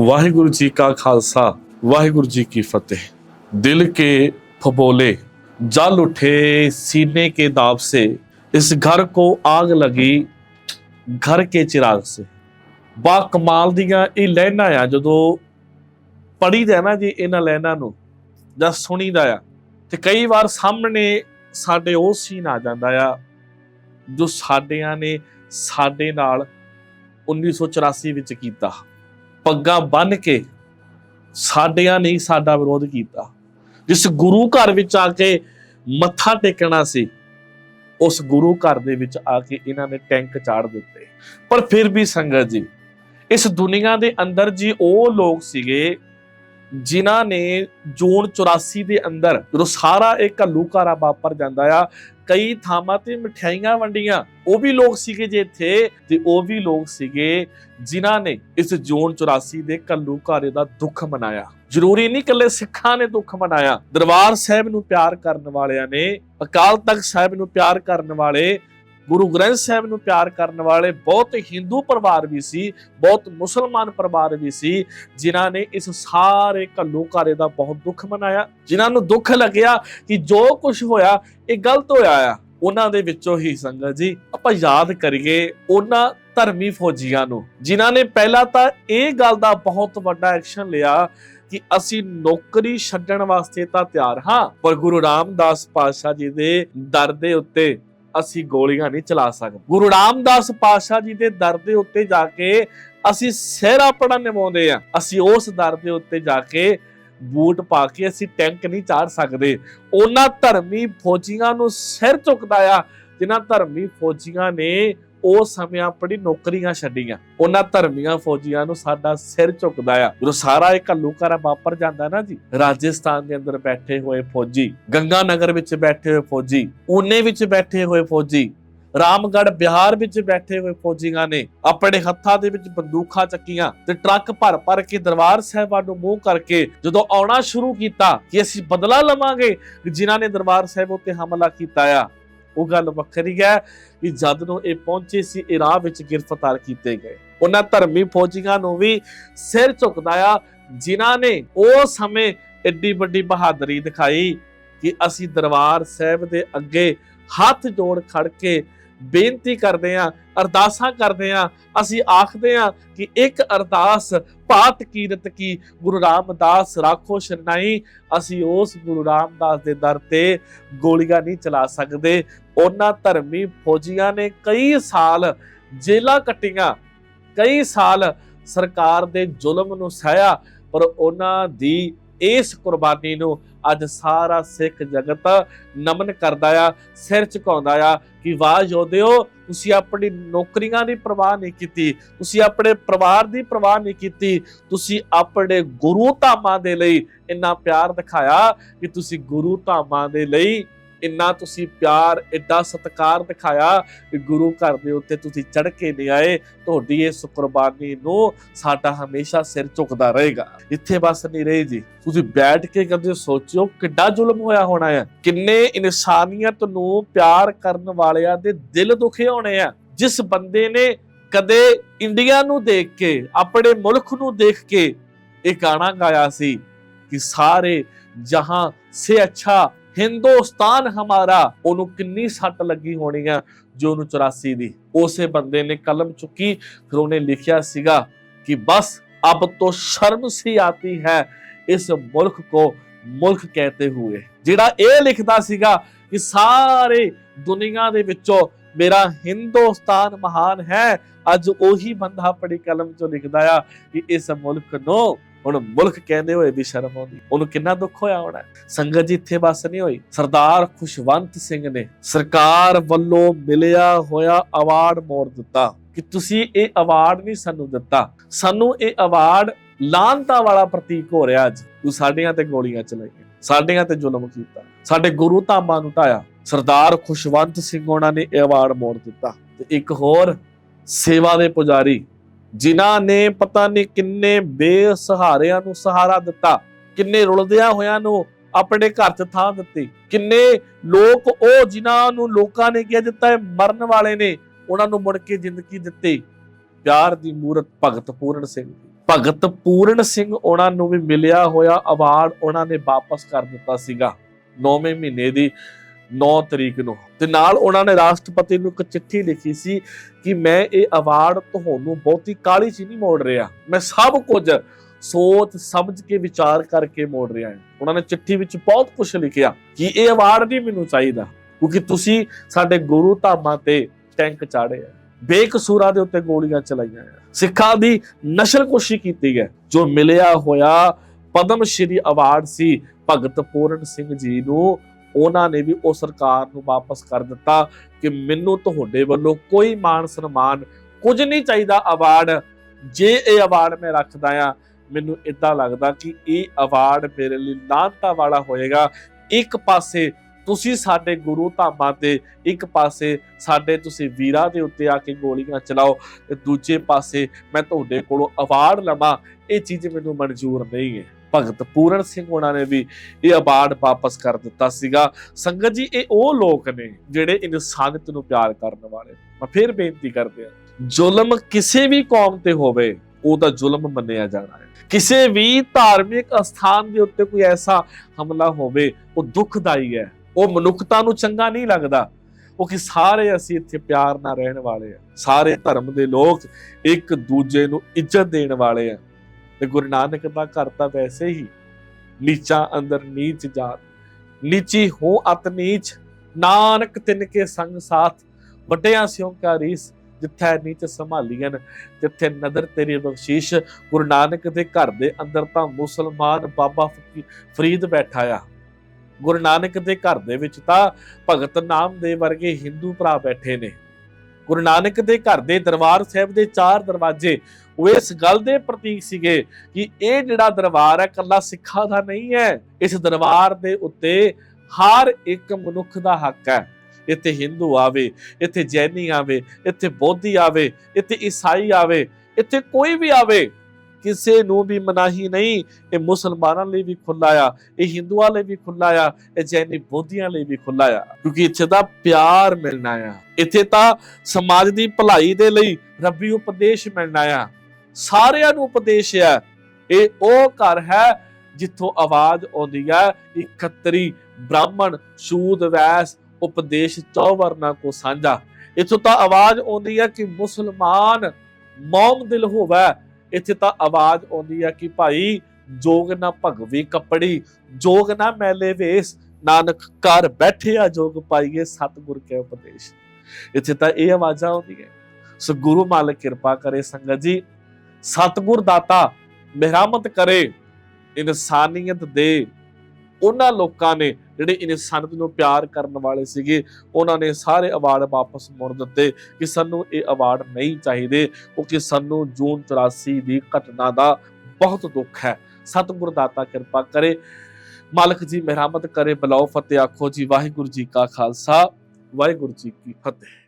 ਵਾਹਿਗੁਰੂ ਜੀ ਕਾ ਖਾਲਸਾ, ਵਾਹਿਗੁਰੂ ਜੀ ਕੀ ਫਤਿਹ। ਦਿਲ ਕੇ ਫਬੋਲੇ, ਜਲ ਉਠੇ ਸੀਨੇ ਕੇ ਦਾਬ ਸੇ, ਇਸ ਘਰ ਕੋ ਆਗ ਲਗੀ, ਘਰ ਕੇ ਚਿਰਾਗ ਸੇ। ਬਾ ਕਮਾਲ ਦੀਆਂ ਇਹ ਲੈਣਾ ਆ, ਜਦੋਂ ਪੜੀਦਾ ਨਾ ਜੀ ਇਹਨਾਂ ਲੈਣਾ ਨੂੰ, ਜਾਂ ਸੁਣੀਦਾ ਆ, ਤੇ ਕਈ ਵਾਰ ਸਾਹਮਣੇ ਸਾਡੇ ਉਹ ਸੀਨ ਆ ਜਾਂਦਾ ਆ, ਜੋ ਸਾਡਿਆਂ ਨੇ ਸਾਡੇ ਨਾਲ 1984 ਵਿੱਚ ਕੀਤਾ। ਪੱਗਾਂ ਬੰਨ ਕੇ ਸਾਡਿਆਂ ਨੇ ਸਾਡਾ ਵਿਰੋਧ ਕੀਤਾ। ਜਿਸ ਗੁਰੂ ਘਰ ਵਿੱਚ ਆ ਕੇ ਮੱਥਾ ਟੇਕਣਾ ਸੀ, ਉਸ ਗੁਰੂ ਘਰ ਦੇ ਵਿੱਚ ਆ ਕੇ ਇਹਨਾਂ ਨੇ ਟੈਂਕ ਚਾੜ ਦਿੱਤੇ। ਪਰ ਫਿਰ ਵੀ ਸੰਗਤ ਜੀ, ਇਸ ਦੁਨੀਆ ਦੇ ਅੰਦਰ ਜੀ ਉਹ ਲੋਕ ਸੀਗੇ ਜਿਨ੍ਹਾਂ ਨੇ ਜੂਨ 84 ਦੇ ਅੰਦਰ ਜਦੋਂ ਸਾਰਾ ਇਹ ਘੱਲੂਘਾਰਾ ਵਾਪਰ ਜਾਂਦਾ ਆ ਕਈ ਥਾਵਾਂ ਤੇ ਮਠਿਆਈਆਂ ਵੰਡੀਆਂ। ਉਹ ਵੀ ਲੋਕ ਸੀਗੇ ਜੇ ਇੱਥੇ ਤੇ ਉਹ ਵੀ ਲੋਕ ਸੀਗੇ ਜਿਨ੍ਹਾਂ ਨੇ ਇਸ ਜੂਨ 84 ਦੇ ਘੱਲੂਘਾਰੇ ਦਾ ਦੁੱਖ ਮਨਾਇਆ। ਜ਼ਰੂਰੀ ਨਹੀਂ ਇਕੱਲੇ ਸਿੱਖਾਂ ਨੇ ਦੁੱਖ ਮਨਾਇਆ। ਦਰਬਾਰ ਸਾਹਿਬ ਨੂੰ ਪਿਆਰ ਕਰਨ ਵਾਲਿਆਂ ਨੇ, ਅਕਾਲ ਤਖਤ ਸਾਹਿਬ ਨੂੰ ਪਿਆਰ ਕਰਨ ਵਾਲੇ ਗੁਰੂ ਗ੍ਰੰਥ ਸਾਹਿਬ ਨੂੰ ਪਿਆਰ ਕਰਨ ਵਾਲੇ ਬਹੁਤ ਹਿੰਦੂ ਪਰਿਵਾਰ ਵੀ ਸੀ, ਬਹੁਤ ਮੁਸਲਮਾਨ ਪਰਿਵਾਰ ਵੀ ਸੀ, ਜਿਨ੍ਹਾਂ ਨੇ ਇਸ ਸਾਰੇ ਘੱਲੂਘਾਰੇ ਦਾ ਬਹੁਤ ਦੁੱਖ ਮਨਾਇਆ, ਜਿਨ੍ਹਾਂ ਨੂੰ ਦੁੱਖ ਲੱਗਿਆ ਕਿ ਜੋ ਕੁਝ ਹੋਇਆ, ਇਹ ਗਲਤ ਹੋਇਆ ਆ। ਉਹਨਾਂ ਦੇ ਵਿੱਚੋਂ ਹੀ ਸੰਗਤ ਜੀ, ਆਪਾਂ ਯਾਦ ਕਰੀਏ ਉਹਨਾਂ ਧਰਮੀ ਫੌਜੀਆਂ ਨੂੰ, ਜਿਨ੍ਹਾਂ ਨੇ ਪਹਿਲਾਂ ਤਾਂ ਇਹ ਗੱਲ ਦਾ ਬਹੁਤ ਵੱਡਾ ਐਕਸ਼ਨ ਲਿਆ ਕਿ ਅਸੀਂ ਨੌਕਰੀ ਛੱਡਣ ਵਾਸਤੇ ਤਾਂ ਤਿਆਰ ਹਾਂ, ਪਰ ਗੁਰੂ ਰਾਮਦਾਸ ਪਾਤਸ਼ਾਹ ਜੀ ਦੇ ਦਰ ਦੇ ਉੱਤੇ ਅਸੀਂ ਗੋਲੀਆਂ ਨਹੀਂ ਚਲਾ ਸਕਦੇ। ਗੁਰੂ ਰਾਮਦਾਸ ਪਾਤਸ਼ਾਹ ਜੀ ਦੇ ਦਰ ਦੇ ਉੱਤੇ ਜਾ ਕੇ ਅਸੀਂ ਸਿਰ ਆਪਣਾ ਨਿਵਾਉਂਦੇ ਆ ਅਸੀਂ ਉਸ ਦਰ ਦੇ ਉੱਤੇ ਜਾ ਕੇ ਬੂਟ ਪਾ ਕੇ ਅਸੀਂ ਟੈਂਕ ਨਹੀਂ ਚਾੜ ਸਕਦੇ। ਉਹਨਾਂ ਧਰਮੀ ਫੌਜੀਆਂ ਨੂੰ ਸਿਰ ਚੁੱਕਦਾ ਆ, ਜਿਨ੍ਹਾਂ ਧਰਮੀ ਫੌਜੀਆਂ ਨੇ ਉਹ ਸਮੇਂ ਆਪਣੀ ਨੌਕਰੀਆਂ ਛੱਡੀਆਂ। ਉਹਨਾਂ ਧਰਮੀਆਂ ਫੌਜੀਆਂ ਨੂੰ ਸਾਡਾ ਸਿਰ ਝੁਕਦਾ ਆ। ਜਦੋਂ ਸਾਰਾ ਇਹ ਘੱਲੂਘਾਰਾ ਵਾਪਰ ਜਾਂਦਾ ਨਾ ਜੀ, ਰਾਜਸਥਾਨ ਦੇ ਅੰਦਰ ਬੈਠੇ ਹੋਏ ਫੌਜੀ ਗੰਗਾ ਨਗਰ ਵਿੱਚ ਬੈਠੇ ਹੋਏ ਫੌਜੀ ਊਨੇ ਵਿੱਚ ਬੈਠੇ ਹੋਏ ਫੌਜੀ, ਰਾਮਗੜ੍ਹ ਬਿਹਾਰ ਵਿੱਚ ਬੈਠੇ ਹੋਏ ਫੌਜੀਆਂ ਨੇ ਆਪਣੇ ਹੱਥਾਂ ਦੇ ਵਿੱਚ ਬੰਦੂਕਾਂ ਚੱਕੀਆਂ ਤੇ ਟਰੱਕ ਭਰ ਭਰ ਕੇ ਦਰਬਾਰ ਸਾਹਿਬਾਨ ਨੂੰ ਮੂੰਹ ਕਰਕੇ ਜਦੋਂ ਆਉਣਾ ਸ਼ੁਰੂ ਕੀਤਾ ਕਿ ਅਸੀਂ ਬਦਲਾ ਲਵਾਂਗੇ, ਜਿਨ੍ਹਾਂ ਨੇ ਦਰਬਾਰ ਸਾਹਿਬ ਉੱਤੇ ਹਮਲਾ ਕੀਤਾ ਆ। ਉਹ ਗੱਲ ਵੱਖਰੀ ਹੈ ਕਿ ਜਦ ਨੂੰ ਇਹ ਪਹੁੰਚੇ ਸੀ ਇਹ ਵਿੱਚ ਗ੍ਰਿਫਤਾਰ ਕੀਤੇ ਗਏ। ਉਹਨਾਂ ਧਰਮੀ ਫੌਜੀਆਂ ਨੂੰ ਵੀ ਸਿਰ ਝੁਕਦਾ ਆ, ਜਿਨ੍ਹਾਂ ਨੇ ਉਹ ਸਮੇਂ ਐਡੀ ਵੱਡੀ ਬਹਾਦਰੀ ਦਿਖਾਈ ਕਿ ਅਸੀਂ ਦਰਬਾਰ ਸਾਹਿਬ ਦੇ ਅੱਗੇ ਹੱਥ ਜੋੜ ਖੜ ਕੇ ਬੇਨਤੀ ਕਰਦੇ ਆਂ ਅਰਦਾਸਾਂ ਕਰਦੇ ਆਂ ਅਸੀਂ ਆਖਦੇ ਆਂ ਕਿ ਇੱਕ ਅਰਦਾਸ ਭਾਤ ਕੀਰਤ ਕੀ, ਗੁਰੂ ਰਾਮਦਾਸ ਰਾਖੋ ਸ਼ਰਨਾਈ, ਅਸੀਂ ਉਸ ਗੁਰੂ ਰਾਮਦਾਸ ਦੇ ਦਰ ਤੇ ਗੋਲੀਆਂ ਨਹੀਂ ਚਲਾ ਸਕਦੇ। ਉਹਨਾਂ ਧਰਮੀ ਫੌਜੀਆਂ ਨੇ ਕਈ ਸਾਲ ਜੇਲਾਂ ਕੱਟੀਆਂ, ਕਈ ਸਾਲ ਸਰਕਾਰ ਦੇ ਜ਼ੁਲਮ ਨੂੰ ਸਹਿਆ, ਪਰ ਉਹਨਾਂ ਦੀ ਇਸ ਕੁਰਬਾਨੀ ਨੂੰ ਅੱਜ ਸਾਰਾ ਸਿੱਖ ਜਗਤ ਨਮਨ ਕਰਦਾ ਆ, ਸਿਰ ਝੁਕਾਉਂਦਾ ਆ ਕਿ ਵਾਹ ਯੋਧਿਓ, ਤੁਸੀਂ ਆਪਣੀ ਨੌਕਰੀਆਂ ਦੀ ਪਰਵਾਹ ਨਹੀਂ ਕੀਤੀ, ਤੁਸੀਂ ਆਪਣੇ ਪਰਿਵਾਰ ਦੀ ਪਰਵਾਹ ਨਹੀਂ ਕੀਤੀ, ਤੁਸੀਂ ਆਪਣੇ ਗੁਰੂ ਧਾਮਾਂ ਦੇ ਲਈ ਇੰਨਾ ਪਿਆਰ ਦਿਖਾਇਆ ਕਿ ਤੁਸੀਂ ਗੁਰੂ ਧਾਮਾਂ ਦੇ ਲਈ ਇੰਨਾ ਤੁਸੀਂ ਪਿਆਰ ਐਡਾ ਸਤਿਕਾਰ ਦਿਖਾਇਆ ਗੁਰੂ ਘਰ ਦੇ ਉੱਤੇ ਤੁਸੀਂ ਚੜ ਕੇ ਨਹੀਂ ਆਏ, ਤੁਹਾਡੀ ਇਸ ਕੁਰਬਾਨੀ ਨੂੰ ਸਾਡਾ ਹਮੇਸ਼ਾ ਸਿਰ ਝੁਕਦਾ ਰਹੇਗਾ। ਇੱਥੇ ਬਸ ਨਹੀਂ ਰਹੀ ਜੀ। ਤੁਸੀਂ ਬੈਠ ਕੇ ਕਦੇ ਸੋਚਿਓ ਕਿੱਡਾ ਜ਼ੁਲਮ ਹੋਇਆ ਹੋਣਾ ਹੈ ਕਿੰਨੇ ਇਨਸਾਨੀਅਤ ਨੂੰ ਪਿਆਰ ਕਰਨ ਵਾਲਿਆਂ ਦੇ ਦਿਲ ਦੁਖੇ ਹੋਣੇ ਆ। ਜਿਸ ਬੰਦੇ ਨੇ ਕਦੇ ਇੰਡੀਆ ਨੂੰ ਦੇਖ ਕੇ, ਆਪਣੇ ਮੁਲਕ ਨੂੰ ਦੇਖ ਕੇ ਇਹ ਗਾਣਾ ਗਾਇਆ ਸੀ ਕਿ ਸਾਰੇ ਜਹਾਂ ਸੇ ਅੱਛਾ ਹਿੰਦੁਸਤਾਨ ਹਮਾਰਾ, ਉਹਨੂੰ ਕਿੰਨੀ ਸੱਟ ਲੱਗੀ ਹੋਣੀ ਆ ਜੋ ਉਹਨੂੰ 84 ਦੀ। ਉਸੇ ਬੰਦੇ ਨੇ ਕਲਮ ਚੁੱਕੀ, ਫਿਰ ਉਹਨੇ ਲਿਖਿਆ ਸੀਗਾ ਕਿ ਬਸ ਅਬ ਤੋਂ ਸ਼ਰਮ ਸੀ ਆਤੀ ਹੈ ਇਸ ਮੁਲਕ ਕੋ ਮੁਲਕ ਕਹਤੇ ਹੋਏ। ਜਿਹੜਾ ਇਹ ਲਿਖਦਾ ਸੀਗਾ ਕਿ ਸਾਰੇ ਦੁਨੀਆ ਦੇ ਵਿੱਚੋਂ ਮੇਰਾ ਹਿੰਦੁਸਤਾਨ ਮਹਾਨ ਹੈ, ਅੱਜ ਉਹੀ ਬੰਦਾ ਆਪਣੀ ਕਲਮ ਚੋਂ ਲਿਖਦਾ ਆ ਕਿ ਇਸ ਮੁਲਕ ਨੂੰ ਹੁਣ ਮੁਲਕ ਕਹਿੰਦੇ ਹੋਏ ਵੀ ਸ਼ਰਮ ਆਉਂਦੀ। ਉਹਨੂੰ ਕਿੰਨਾ ਦੁੱਖ ਹੋਇਆ ਹੋਣਾ? ਸੰਗਤ ਜੀ ਇੱਥੇ ਬਸ ਨਹੀਂ ਹੋਈ। ਸਰਦਾਰ ਖੁਸ਼ਵੰਤ ਸਿੰਘ ਨੇ ਸਰਕਾਰ ਵੱਲੋਂ ਮਿਲਿਆ ਹੋਇਆ ਅਵਾਰਡ ਮੋੜ ਦਿੱਤਾ ਕਿ ਤੁਸੀਂ ਇਹ ਅਵਾਰਡ ਨਹੀਂ ਸਾਨੂੰ ਦਿੱਤਾ। ਸਾਨੂੰ ਇਹ ਅਵਾਰਡ ਲਾਂਤਾ ਵਾਲਾ ਪ੍ਰਤੀਕ ਹੋ ਰਿਹਾ ਅੱਜ। ਤੂੰ ਸਾਡਿਆਂ ਤੇ ਗੋਲੀਆਂ ਚਲਾਈਆਂ, ਸਾਡਿਆਂ ਤੇ ਜ਼ੁਲਮ ਕੀਤਾ, ਸਾਡੇ ਗੁਰੂ ਧਾਮਾਂ ਨੂੰ ਢਾਇਆ। ਸਰਦਾਰ ਖੁਸ਼ਵੰਤ ਸਿੰਘ ਉਹਨਾਂ ਨੇ ਇਹ ਅਵਾਰਡ ਮੋੜ ਦਿੱਤਾ। ਤੇ ਇੱਕ ਹੋਰ ਸੇਵਾ ਦੇ ਪੁਜਾਰੀ ਜਿਨ੍ਹਾਂ ਨੇ ਪਤਾ ਨਹੀਂ ਕਿੰਨੇ ਬੇਸਹਾਰਿਆਂ ਨੂੰ ਸਹਾਰਾ ਦਿੱਤਾ, ਕਿੰਨੇ ਰੁਲਦਿਆਂ ਹੋਇਆਂ ਨੂੰ ਆਪਣੇ ਘਰ 'ਚ ਥਾਂ ਦਿੱਤੀ, ਕਿੰਨੇ ਲੋਕ ਉਹ ਜਿਨ੍ਹਾਂ ਨੂੰ ਲੋਕਾਂ ਨੇ ਕਿਹਾ ਦਿੱਤਾ ਮਰਨ ਵਾਲੇ ਨੇ, ਉਹਨਾਂ ਨੂੰ ਮੁੜ ਕੇ ਜ਼ਿੰਦਗੀ ਦਿੱਤੀ। ਪਿਆਰ ਦੀ ਮੂਰਤ ਭਗਤ ਪੂਰਨ ਸਿੰਘ ਭਗਤ ਪੂਰਨ ਸਿੰਘ ਉਹਨਾਂ ਨੂੰ ਵੀ ਮਿਲਿਆ ਹੋਇਆ ਅਵਾਰਡ ਉਹਨਾਂ ਨੇ ਵਾਪਸ ਕਰ ਦਿੱਤਾ ਸੀਗਾ। 9ਵੇਂ ਮਹੀਨੇ ਦੀ 9 ਤਰੀਕ ਨੂੰ। ਤੇ ਨਾਲ ਉਹਨਾਂ ਨੇ ਰਾਸ਼ਟਰਪਤੀ ਨੂੰ ਇੱਕ ਚਿੱਠੀ ਲਿਖੀ ਸੀ ਕਿ ਮੈਂ ਇਹ ਅਵਾਰਡ ਤੁਹਾਨੂੰ ਬਹੁਤੀ ਕਾਲੀ ਚ ਨਹੀਂ ਮੋੜ ਰਿਹਾ। ਮੈਂ ਸਭ ਕੁਝ ਸੋਚ, ਸਮਝ ਕੇ, ਵਿਚਾਰ ਕਰਕੇ ਮੋੜ ਰਿਹਾ ਹਾਂ। ਉਹਨਾਂ ਨੇ ਚਿੱਠੀ ਵਿੱਚ ਬਹੁਤ ਕੁਝ ਲਿਖਿਆ ਕਿ ਇਹ ਅਵਾਰਡ ਨਹੀਂ ਮੈਨੂੰ ਚਾਹੀਦਾ, ਕਿਉਂਕਿ ਤੁਸੀਂ ਸਾਡੇ ਗੁਰੂ ਧਾਮਾਂ ਤੇ ਟੈਂਕ ਚਾੜੇ ਆ। ਬੇਕਸੂਰਾਂ ਦੇ ਉੱਤੇ ਗੋਲੀਆਂ ਚਲਾਈਆਂ ਆ। ਸਿੱਖਾਂ ਦੀ ਨਸ਼ਲਕੁਸ਼ੀ ਕੀਤੀ ਹੈ ਜੋ ਮਿਲਿਆ ਹੋਇਆ ਪਦਮ ਸ਼੍ਰੀ ਅਵਾਰਡ ਸੀ ਭਗਤ ਪੂਰਨ ਸਿੰਘ ਜੀ ਨੂੰ ਉਹਨਾਂ ਨੇ ਵੀ ਉਹ ਸਰਕਾਰ ਨੂੰ ਵਾਪਸ ਕਰ ਦਿੱਤਾ ਕਿ ਮੈਨੂੰ ਤੁਹਾਡੇ ਵੱਲੋਂ ਕੋਈ ਮਾਣ ਸਨਮਾਨ ਕੁਝ ਨਹੀਂ ਚਾਹੀਦਾ ਅਵਾਰਡ ਜੇ ਇਹ ਅਵਾਰਡ ਮੈਂ ਰੱਖਦਾ ਆ, ਮੈਨੂੰ ਇਦਾਂ ਲੱਗਦਾ ਕਿ ਇਹ ਅਵਾਰਡ ਮੇਰੇ ਲਈ ਲਾਂਤਾ ਵਾਲਾ ਹੋਏਗਾ। ਇੱਕ ਪਾਸੇ ਤੁਸੀਂ ਸਾਡੇ ਗੁਰੂ ਧਾਮਾਂ ਤੇ ਇੱਕ ਪਾਸੇ, ਸਾਡੇ ਤੁਸੀਂ ਵੀਰਾਂ ਦੇ ਉੱਤੇ ਆ ਕੇ ਗੋਲੀਆਂ ਚਲਾਓ ਤੇ ਦੂਜੇ ਪਾਸੇ ਮੈਂ ਤੁਹਾਡੇ ਕੋਲੋਂ ਅਵਾਰਡ ਲਵਾਂ, ਇਹ ਚੀਜ਼ ਮੈਨੂੰ ਮਨਜ਼ੂਰ ਨਹੀਂ ਹੈ। ਭਗਤ ਪੂਰਨ ਸਿੰਘ ਉਹਨਾਂ ਨੇ ਵੀ ਇਹ ਅਵਾਰਡ ਵਾਪਸ ਕਰ ਦਿੱਤਾ ਸੀਗਾ। ਸੰਗਤ ਜੀ, ਇਹ ਉਹ ਲੋਕ ਨੇ ਜਿਹੜੇ ਇਨਸਾਨੀਅਤ ਨੂੰ ਪਿਆਰ ਕਰਨ ਵਾਲੇ ਮੈਂ ਫਿਰ ਬੇਨਤੀ ਕਰਦੇ ਹਾਂ, ਜ਼ੁਲਮ ਕਿਸੇ ਵੀ ਕੌਮ ਤੇ ਹੋਵੇ ਉਹ ਤਾਂ ਜ਼ੁਲਮ ਮੰਨਿਆ ਜਾਣਾ ਹੈ। ਕਿਸੇ ਵੀ ਧਾਰਮਿਕ ਅਸਥਾਨ ਦੇ ਉੱਤੇ ਕੋਈ ਐਸਾ ਹਮਲਾ ਹੋਵੇ, ਉਹ ਦੁਖਦਾਈ ਹੈ। ਉਹ ਮਨੁੱਖਤਾ ਨੂੰ ਚੰਗਾ ਨਹੀਂ ਲੱਗਦਾ। ਉਹ ਕਿ ਸਾਰੇ ਅਸੀਂ ਇੱਥੇ ਪਿਆਰ ਨਾਲ ਰਹਿਣ ਵਾਲੇ ਆ ਸਾਰੇ ਧਰਮ ਦੇ ਲੋਕ ਇੱਕ ਦੂਜੇ ਨੂੰ ਇੱਜ਼ਤ ਦੇਣ ਵਾਲੇ ਆ ਤੇ ਗੁਰੂ ਨਾਨਕ ਦਾ ਘਰ ਤਾਂ ਵੈਸੇ ਹੀ ਨੀਚਾ ਅੰਦਰ ਨੀਚ ਜਾਤ। ਨੀਚੀ ਹੋ ਅਤ ਨੀਚ, ਨਾਨਕ ਤਿਨ ਕੇ ਸੰਗ ਸਾਥ। ਵੱਡਿਆਂ ਸਿਉ ਕਾ ਰੀਸ, ਜਿੱਥੈ ਨੀਚ ਸੰਭਾਲੀਆਂ ਜਿੱਥੇ ਨਦਰ ਤੇਰੀ ਬਖਸ਼ੀਸ਼। ਗੁਰੂ ਨਾਨਕ ਦੇ ਘਰ ਦੇ ਅੰਦਰ ਤਾਂ ਮੁਸਲਮਾਨ ਬਾਬਾ ਫਰੀਦ ਬੈਠਾ ਆ। ਗੁਰੂ ਨਾਨਕ ਦੇ ਘਰ ਦੇ ਵਿੱਚ ਤਾਂ ਭਗਤ ਨਾਮ ਦੇ ਵਰਗੇ ਹਿੰਦੂ ਭਰਾ ਬੈਠੇ ਨੇ। ਗੁਰੂ ਨਾਨਕ ਦੇ ਘਰ ਦੇ ਦਰਬਾਰ ਸਾਹਿਬ ਦੇ ਚਾਰ ਦਰਵਾਜ਼ੇ ਉਹ ਇਸ ਗੱਲ ਦੇ ਪ੍ਰਤੀਕ ਸੀਗੇ ਕਿ ਇਹ ਜਿਹੜਾ ਦਰਬਾਰ ਹੈ ਕੱਲਾ ਸਿੱਖਾਂ ਦਾ ਨਹੀਂ ਹੈ, ਇਸ ਦਰਬਾਰ ਦੇ ਉੱਤੇ ਹਰ ਇੱਕ ਮਨੁੱਖ ਦਾ ਹੱਕ ਹੈ। ਇੱਥੇ ਹਿੰਦੂ ਆਵੇ, ਇੱਥੇ ਜੈਨੀ ਆਵੇ, ਇੱਥੇ ਬੋਧੀ ਆਵੇ, ਇੱਥੇ ਈਸਾਈ ਆਵੇ, ਇੱਥੇ ਕੋਈ ਵੀ ਆਵੇ ਕਿਸੇ ਨੂੰ ਵੀ ਮਨਾਹੀ ਨਹੀਂ, ਇਹ ਮੁਸਲਮਾਨਾਂ ਲਈ ਵੀ ਖੁੱਲਾ ਆ, ਇਹ ਹਿੰਦੂਆਂ ਲਈ ਵੀ ਖੁੱਲਾ ਆ, ਇਹ ਜੈਨੀ ਬੋਧੀਆਂ ਲਈ ਵੀ ਖੁੱਲਾ ਆ। ਕਿਉਂਕਿ ਇੱਥੇ ਦਾ ਪਿਆਰ ਮਿਲਣਾ ਆ। ਇੱਥੇ ਤਾਂ ਸਮਾਜ ਦੀ ਭਲਾਈ ਦੇ ਲਈ ਰੱਬੀ ਉਪਦੇਸ਼ ਮਿਲਣਾ ਆ। ਸਾਰਿਆਂ ਨੂੰ ਉਪਦੇਸ਼ ਆ। ਇਹ ਉਹ ਘਰ ਹੈ ਜਿੱਥੋਂ ਆਵਾਜ਼ ਆਉਂਦੀ ਹੈ ਇਕੱਤਰੀ, ਬ੍ਰਾਹਮਣ, ਸ਼ੂਦ, ਵੈਸ, ਉਪਦੇਸ਼ ਚੌਵਰਨਾ ਕੋ ਸਾਂਝਾ। ਇੱਥੋਂ ਤਾਂ ਆਵਾਜ਼ ਆਉਂਦੀ ਹੈ ਕਿ ਮੁਸਲਮਾਨ ਮੌਮ ਦਿਲ ਹੋਵੇ ਇੱਥੇ ਤਾਂ ਆਵਾਜ਼ ਆਉਂਦੀ ਹੈ ਕਿ ਭਾਈ ਜੋਗ ਨਾ ਭਗਵੀ ਕੱਪੜੀ, ਜੋਗ ਨਾ ਮੈਲੇ ਵੇਸ। ਨਾਨਕ ਘਰ ਬੈਠਿਆ ਜੋਗ ਪਾਈਏ ਸਤਿਗੁਰ ਕੇ ਉਪਦੇਸ਼। ਇੱਥੇ ਤਾਂ ਇਹ ਆਵਾਜ਼ਾਂ ਆਉਂਦੀਆਂ। ਸੋ ਗੁਰੂ ਮਾਲਕ ਕਿਰਪਾ ਕਰੇ ਸੰਗਤ ਜੀ। ਸਤਿਗੁਰ ਦਾਤਾ, ਮਿਹਰਮਤ ਕਰੇ। ਇਨਸਾਨੀਅਤ ਦੇ ਉਹਨਾਂ ਲੋਕਾਂ ਨੇ ਜਿਹੜੇ ਇਨਸਾਨੀਅਤ ਨੂੰ ਪਿਆਰ ਕਰਨ ਵਾਲੇ ਸੀਗੇ, ਉਹਨਾਂ ਨੇ ਸਾਰੇ ਅਵਾਰਡ ਵਾਪਸ ਮੋੜ ਦਿੱਤੇ ਕਿ ਸਾਨੂੰ ਇਹ ਅਵਾਰਡ ਨਹੀਂ ਚਾਹੀਦੇ, ਕਿਉਂਕਿ ਸਾਨੂੰ ਜੂਨ 84 ਦੀ ਘਟਨਾ ਦਾ ਬਹੁਤ ਦੁੱਖ ਹੈ। ਸਤਿਗੁਰ ਦਾਤਾ ਕਿਰਪਾ ਕਰੇ, ਮਾਲਕ ਜੀ ਮਿਹਰਮਤ ਕਰੇ, ਬਲਾਓ ਫਤਿਹ ਆਖੋ ਜੀ, ਵਾਹਿਗੁਰੂ ਜੀ ਕਾ ਖਾਲਸਾ, ਵਾਹਿਗੁਰੂ ਜੀ ਕੀ ਫਤਿਹ।